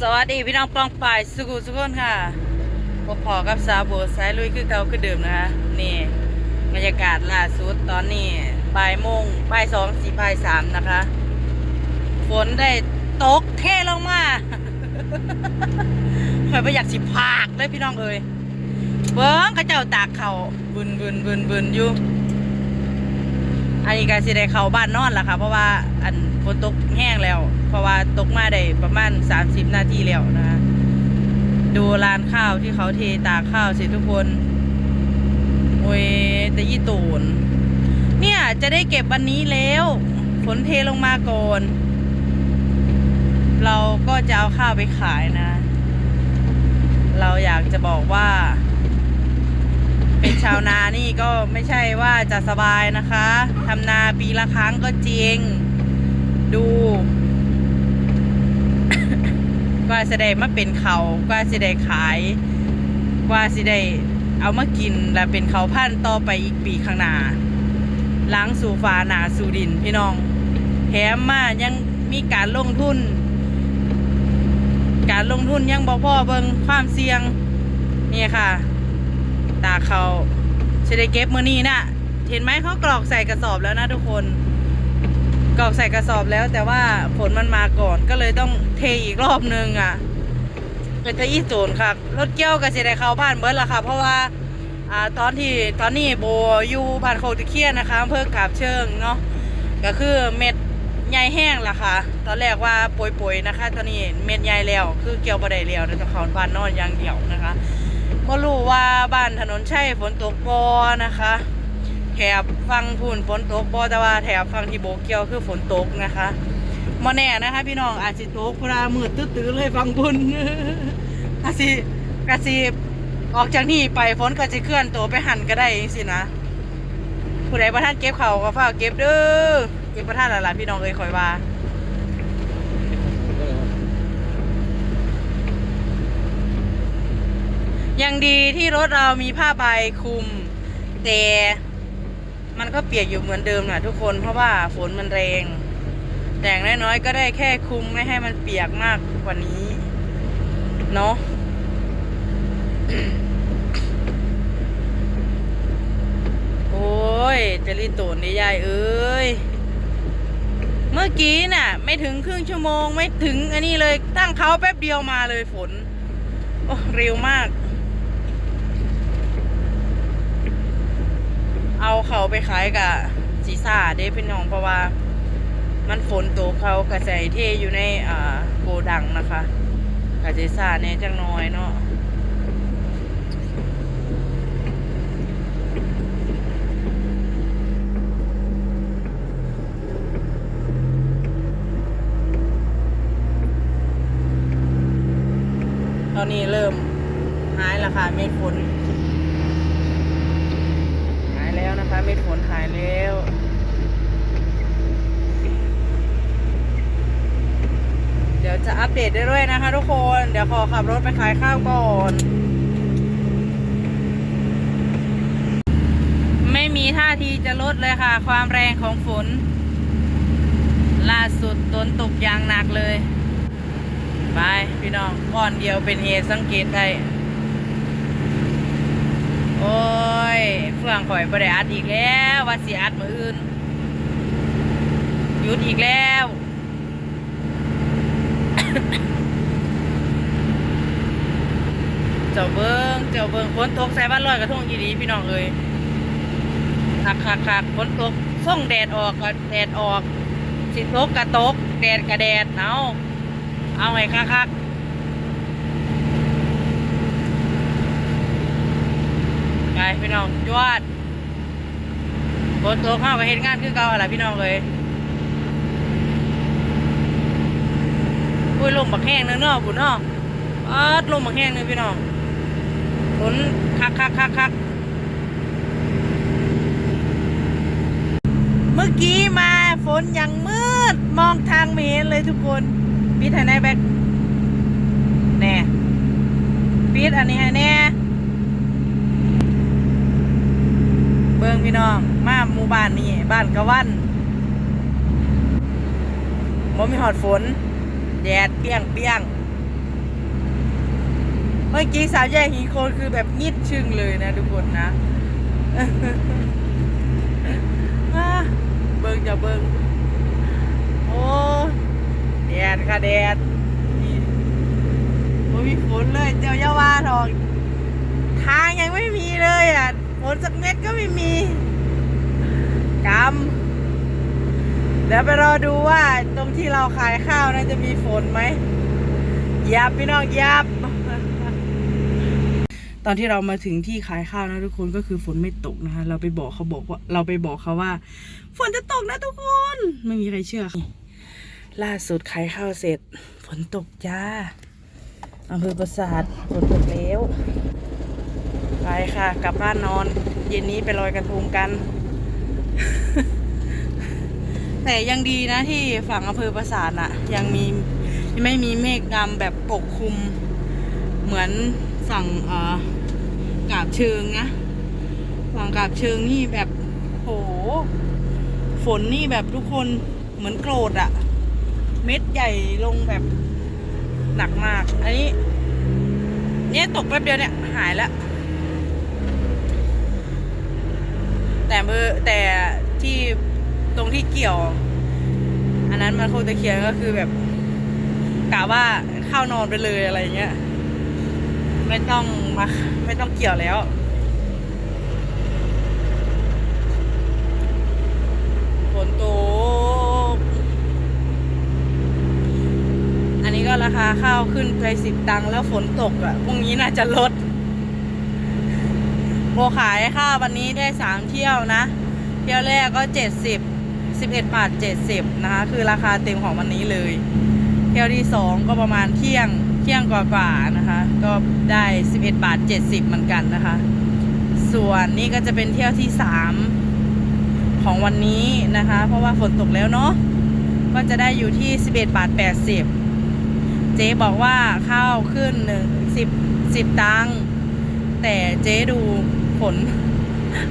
สวัสดีพี่น้องปองป่ายสุขุสุขคนค่ะพบพอกับสาวโบสายลุยคือเก่าคือเดิมนะคะนี่บรรยากาศล่าสุดตอนนี้บ่ายโมงบ่ายสองสี่บ่ายสามนะคะ ฝนได้ตกเทลงมาคอยไปอยากสิพากเลยพี่น้องเอ้ยเบิ้งเข้าเจ้าตากเขาบึนบึนบึนบึนอยู่ อันนี้ก็สิได้เข้าบ้านนอนละค่ะ เพราะว่าอันฝนตกแห้งแล้ว เพราะว่าตกมาได้ประมาณ 30 นาทีแล้วนะคะดูร้านข้าวที่เขาเทตากข้าวสิทุกคนโอ้ยต่ยี่ตูนเนี่ยจะได้เก็บวันนี้แล้วฝนเทลงมาก่อนเราก็จะเอาข้าวไปขายนะ เราอยากจะบอกว่า เป็นชาวนานี่ก็ไม่ใช่ว่าจะสบายนะคะทำนาปีละครั้งก็จริง ดูกว่าสิได้มาเป็นเขากว่าสิได้ขายกว่าสิได้เอามากินและเป็นเขาพันต่อไปอีกปีข้างหน้าล้างสู่ฟ้าหนาสู่ดินพี่น้องแถมมายังมีการลงทุน การลงทุนยังบ่พ่อเบิงความเสี่ยงนี่ค่ะ ตาเขาจะได้เก็บมือนี้นะเห็นไหมเขากรอกใส่กระสอบแล้วนะทุกคนกรอกใส่กระสอบแล้วแต่ว่าฝนมันมาก่อนก็เลยต้องเทอีกรอบนึงอะเป็นตะอีโจนค่ะรถเกี้ยวก็จะได้เขาบ้านเบิร์ดละค่ะ เพราะว่าอ่าตอนที่ตอนนี้โบอยู่บ้านโคตะเคียนนะคะอำเพื่อกาบเชิงเนาะก็คือเม็ดใหญ่แห้งละค่ะ ตอนแรกว่าป่วยๆนะคะ ตอนนี้เม็ดใหญ่แล้ว คือเกี่ยวบะไดแล้วนะจะเขาบ้านนอนอย่างเดียวนะคะ ก็รู้ว่าบ้านถนนใช่ฝนตกบอนะคะแถบฟังพุ่นฝนตกบอแต่ว่าแถบฟังที่โบเกียวคือฝนตกนะคะมาแน่นะคะ พี่น้องอาจสิตกพรามืดตื้อๆเลยฟังพุ่นอาจสิกระสิออกจากนี่ไปฝนก็จะเคลื่อนตัวไปหันก็ได้สินะผู้ใดประท่านเก็บเขาก็ฝาเก็บเด้อเก็บประท่านหลานพี่น้องเอ้ยคอยว่า ยังดีที่รถเรามีผ้าใบคลุม แต่มันก็เปียกอยู่เหมือนเดิมนะทุกคนเพราะว่าฝนมันแรง แต่อย่างน้อยๆก็ได้แค่คลุมไม่ให้มันเปียกมากกว่านี้ เนาะโอ้ยจะรีตูนได้ยายเอ้ย เมื่อกี้น่ะ ไม่ถึงครึ่งชั่วโมง ไม่ถึงอันนี้เลยตั้งเขาแป๊บเดียวมาเลยฝน โอ้เร็วมาก เอาเขาไปขายกับสีซ่าเด้พี่น้องเพราะว่ามันฝนตกเขากระใสเทอยู่ในอ่าโกดังนะคะกระสีซ่าเนี่ยจังน้อยเนาะตอนนี้เริ่มหายแล้วค่ะเม็ดฝน หายแล้วนะคะ เม็ดฝนหายแล้วเดี๋ยวจะอัปเดตเรื่อยๆนะคะทุกคน เดี๋ยวขอขับรถไปขายข้าวก่อน ไม่มีท่าทีจะลดเลยค่ะ ความแรงของฝน ล่าสุดฝนตกอย่างหนักเลย ไป พี่น้องก้อนเดียวเป็นเหตุสังเกตได้ โอ้ย เฟื่องข่อยบ่ได้อัดอีกแล้วว่าสิอัดมืออื่นหยุดอีกแล้ว เจ้าเบิงเจ้าเบิงฝนตกใส่บ้านลอยกระทงยีดีพี่น้องเอ้ยคักคักคักฝนตกส่งแดดออกก็แดดออก สิตกกระตก แดดกระแดดเอาเอาไงคักคัก ไป พี่น้องจวดฝนตกเข้าก็เห็นงานคือเก่าอะไรพี่น้องเลยอุ้ยลมบักแห้งเนื้อเนาะบุญเนาะอ๊ดลมบักแห้งเนื้อพี่น้องฝนคักคักคักคักเมื่อกี้มาฝนยังมืดมองทางไม่เห็นเลยทุกคนปิดให้แน่แบกแน่ปิดอันนี้ให้แน่ เบิ่ง พี่น้องมาหมู่บ้านนี่บ้านกะวันบ่มีหอดฝน แดดเปียงเปียงเมื่อกี้สามแยกหินโคนคือแบบงิดชึงเลยนะทุกคนนะเบิ่งจะเบิ่งโอ้แดดค่ะแดดโอ้มีฝนเลยเจ้าเยาว่าทองทางยังไม่มีเลย อะฝนสักเม็ดก็ไม่มีกำเดี๋ยวไปรอดูว่าตรงที่เราขายข้าวน่าจะมีฝนไหมยับพี่น้องยับ ตอนที่เรามาถึงที่ขายข้าวนะทุกคนก็คือฝนไม่ตกนะคะ เราไปบอกเขาบอกว่า เราไปบอกเขาว่า ฝนจะตกนะทุกคนไม่มีใครเชื่อล่าสุดขายข้าวเสร็จ ฝนตกจ้าอำเภอปราสาทฝนตกแล้ว ไปค่ะ กลับบ้านนอน เย็นนี้ไปลอยกระทงกัน แต่ยังดีนะที่ฝั่งอำเภอปราสาทอะยังมีไม่มีเมฆดำแบบปกคลุม เหมือนฝั่งกาบเชิงนะฝั่งกาบเชิงนี่แบบโห ฝนนี่แบบทุกคนเหมือนโกรธอะเม็ดใหญ่ลงแบบหนักมาก อันนี้ เนี่ยตกแป๊บเดียวเนี่ย หายแล้ว แต่เบอร์แต่ที่ตรงที่เกี่ยว อันนั้นมันโคตรเคียนก็คือแบบกะว่าเข้านอนไปเลยอะไรเงี้ย ไม่ต้องมาไม่ต้องเกี่ยวแล้วฝนตกอันนี้ก็ราคาข้าวขึ้นไปสิบตังค์แล้วฝนตกอะ่ะพรุ่งนี้น่าจะลด โบขายข้าวันนี้ได้สามเที่ยวนะ เที่ยวแรกก็เจ็ดสิบสิบเอ็ดบาทเจ็ดสิบนะคะ คือราคาเต็มของวันนี้เลย เที่ยวที่สองก็ประมาณเที่ยงเที่ยงกว่าๆนะคะ ก็ได้11บาท70เหมือนกันนะคะ ส่วนนี้ก็จะเป็นเที่ยวที่สามของวันนี้นะคะ เพราะว่าฝนตกแล้วเนาะก็จะได้อยู่ที่ 11 บาท 80 เจ๊บอกว่าข้าวขึ้นหนึ่งสิบสิบตังค์แต่เจ๊ดู ฝน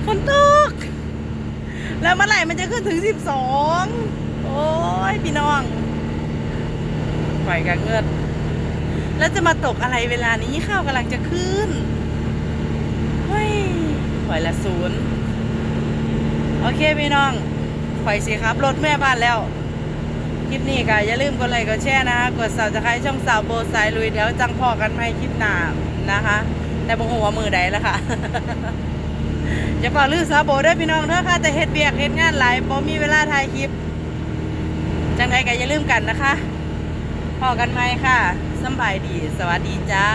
ฝนตก แล้วเมื่อไหร่มันจะขึ้นถึง12โอ้ยพี่น้องปล่อยกับเงินแล้วจะมาตกอะไรเวลานี้ข้าวกำลังจะขึ้นเฮ้ยปล่อยละศูนย์โอเคพี่น้องปล่อยสิครับ รถแม่บ้านแล้ว คลิปนี้ก็อย่าลืมกดไลค์กดแชร์นะคะ กดสับสไครต์ช่องสาวโบสายลุยเดี๋ยวจังพอกันไหมคลิปหน้านะคะ แต่บ่หัวามือใดแล้วค่ะอย่าเป่าลือสาโบเด้วยพี่น้องเด้อค่ะแต่เฮ็ดเบียกเฮ็ดงานหลายบ่มีเวลาถ่ายคลิป จังไดก็อย่าลืมกันนะคะพอกันไหมค่ะสบายดี สวัสดีจ้า